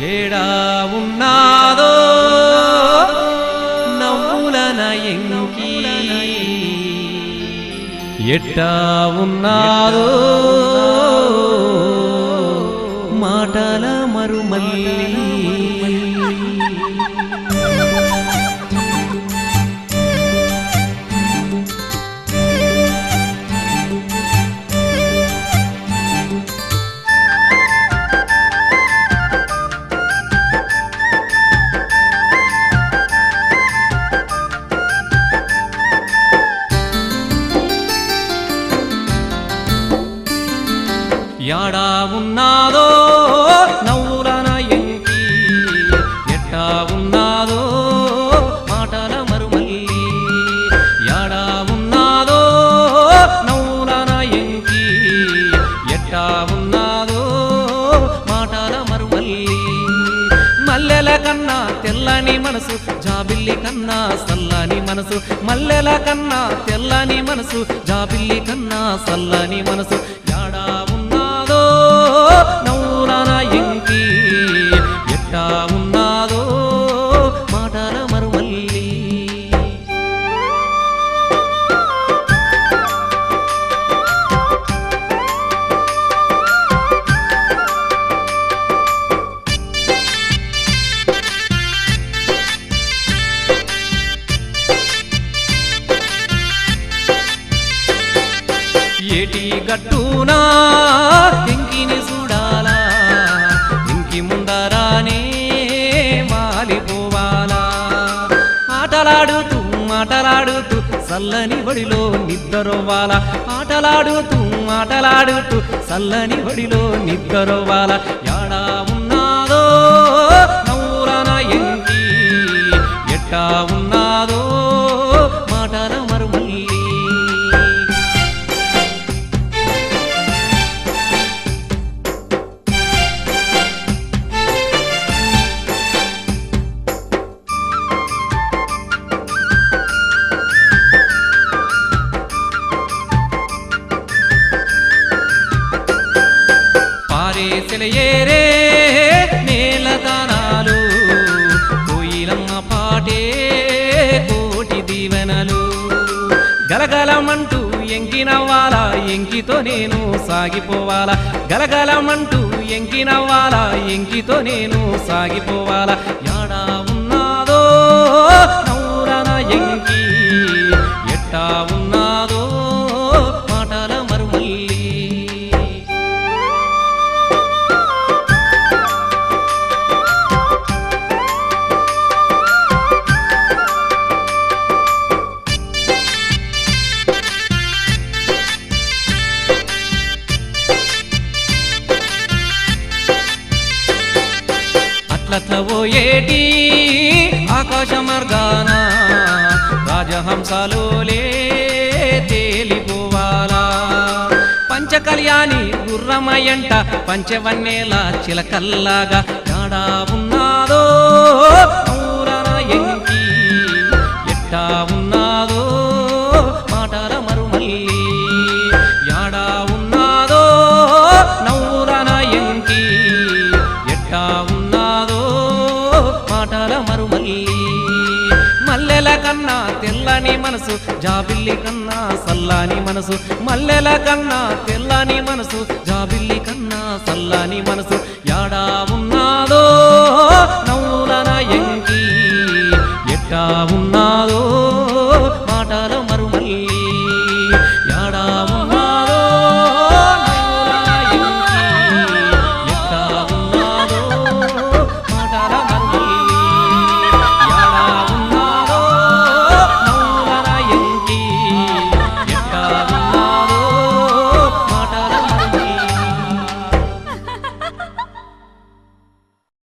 ఏడా ఉన్నాదో నవ్వులన ఎంకి ఎట్టా ఉన్నాదో మాటల మరుమల్లి. యాడా ఉన్నాదో నవ్వులన ఎంకి ఎట్టా ఉన్నాదో మాటల మరుమల్లి. యాడా ఉన్నాదో నవ్వులన ఎంకి ఎట్టా ఉన్నాదో మాటల మరుమల్లి. మల్లెల కన్నా తెల్లని మనసు జాబిల్లి కన్నా సల్లని మనసు. మల్లెల కన్నా తెల్లని మనసు జాబిల్లి కన్నా సల్లని మనసు. నవ్వులన ఎంకి ఎట్టా ఉన్నాదో మాటల మరుమల్లి. ఏటి గట్టునా ఇంకిని మనకి ముందరానే మాలిపోవాలా. ఆటలాడుతూ మాటలాడుతూ చల్లని బడిలో నిద్రవ్వాలా ఆటలాడుతూ మాటలాడుతూ చల్లని బడిలో నిద్రవ్వాలా యాడా ఉన్నాదో నవ్వులన ఎంకి ఎట్టా ఉన్నాదో చేసిన ఏరే నేలదానాలు కోయిలమ్మ పాటే కోటి దీవెనలు. గలగలమంటూ ఎంకినవ్వాలా ఎంకితో నేను సాగిపోవాలా. గలగలమంటూ ఎంకినవ్వాలా ఎంకితో నేను సాగిపోవాలా. యాడావు అట్లతో ఏటి? ఆకాశ మార్గాన రాజహంసలోలే తేలిపోవాలా? పంచకళ్యాణి గుర్రమయంట పంచవన్నేల చిలకల్లాగా కాడా ఉన్నాదో? ఊరన ఎంకి ఎట్టా ఉన్నాదో? మాటల మరుమల్లి యాడా మల్లెల కన్నా తెల్లని మనసు జాబిల్లి కన్నా సల్లాని మనసు. మల్లెల కన్నా తెల్లని మనసు జాబిల్లి కన్నా సల్లాని మనసు.